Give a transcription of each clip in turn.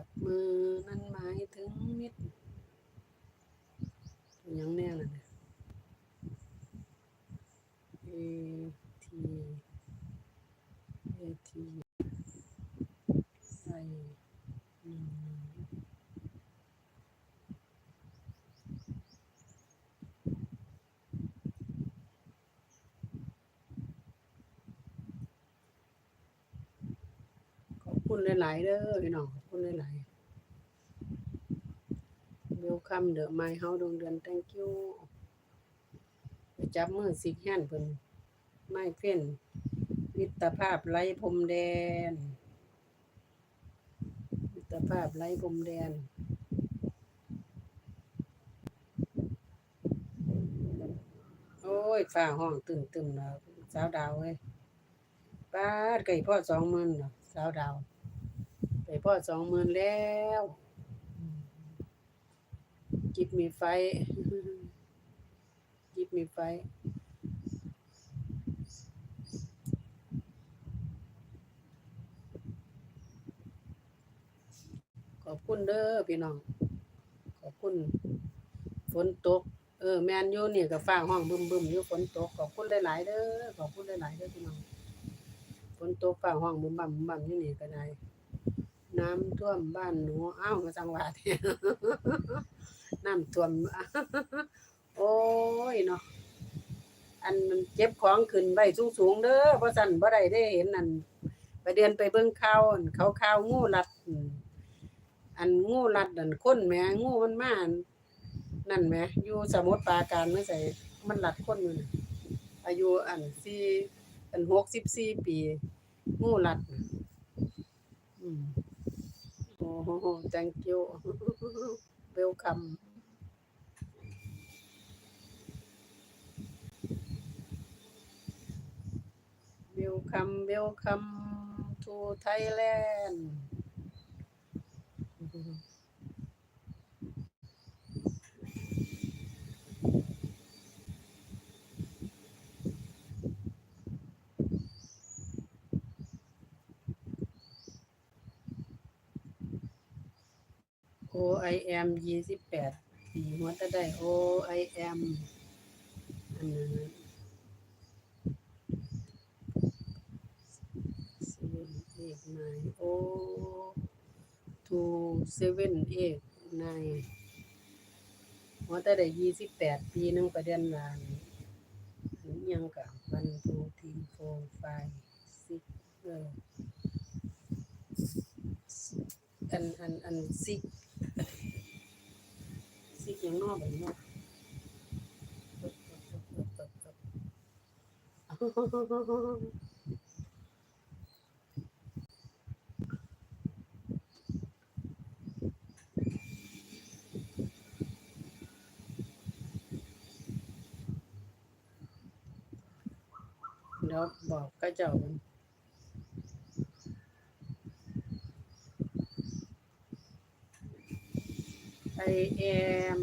จับมือนั่นหมายถึงมิตรยังแน่ล่ะเนี่ย A T A T ไอหนึ่งขอบ คุณหลายๆเด้อพี่น้องขอบคุณหลายๆ Welcome the my house ดวงเดือน thank you ไปจับมือสิกแฮนเพิ่นไม่เฟ้นมิตรภาพไร้พรมแดน มิตรภาพไร้พรมแดนโอ้ยฝ้าห้องตึมตึมๆแล้วสาวดาวเว้ยป้าไก่พ่อสองหมื่นแล้วสาวดาว ไก่พ่อสองหมื่นแล้วจิบมีไฟจิบมีไฟขอบคุณเด้อพี่น้อง ขอบคุณ ฝนตก เออ แมนยู่นี่ยกับฟ้าห้องบึมบึมอยู่ฝนตก ขอบคุณหลายๆเด้อ ขอบคุณหลายๆเด้อพี่น้อง ฝนตกฟ้าห้องบึมบั่มบึมบั่มยู่นี่ก็ได้ น้ำท่วมบ้านหนูอ้าวมาสังหวาดน้ำท่วม โอ้ยเนาะอันมันเก็บของขึ้นไว้สูงๆเด้อเพราะสันบ่ได้ได้เห็นนั่นไปเดินไปเบิ่งข่าวเขาข่าวงูรัด อันงูรัดอันคนแหมงูมันมานนั่นแหมอยู่สมุทรปราการเมื่อใส่มันรัดคนอยู่น่ะอายุอันสี่อัน64ปี งูรัดนะ Oh, thank you. Welcome. Welcome, welcome to Thailand. OIM ยี่สิบแปดสีหัวตะได้ OIM อันนั้นเอกนายโอทูเซเว่นเอกนาหัวตะได้ยี่สิบแปดปีนึงประเด็นลานยังกับวันทูทีโฟไฟซิกเอออันอันอันซิก ยงนอกแบบนี้เดี๋ยวบอกก็เจ้า I am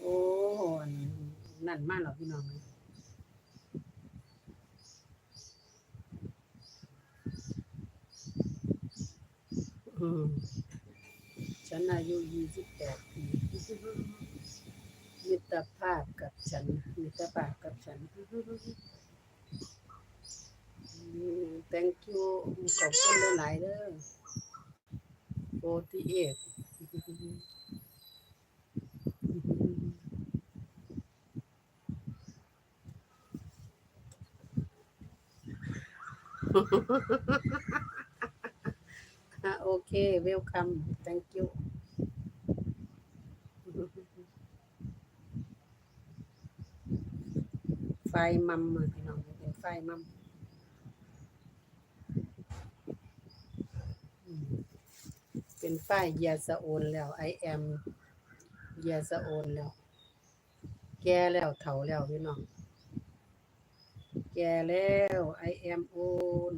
โอ้อันนั่นมากเหรอพี่น้องเอ้ยอืมฉันอายุยี่สิบแปดปี มิตรภาพกับฉัน มิตรภาพกับฉัน thank you ขอบคุณหลายๆเด้อโปตีเอกโอเค welcome thank you ไฟมัมมือพี่น้องเป็นไฟมัมเป็นไฟเยียสะโอนแล้ว I am เยียสะโอนแล้ว แก่แล้วเฒ่าแล้วพี่น้อง แก่แล้วไอแอมโอน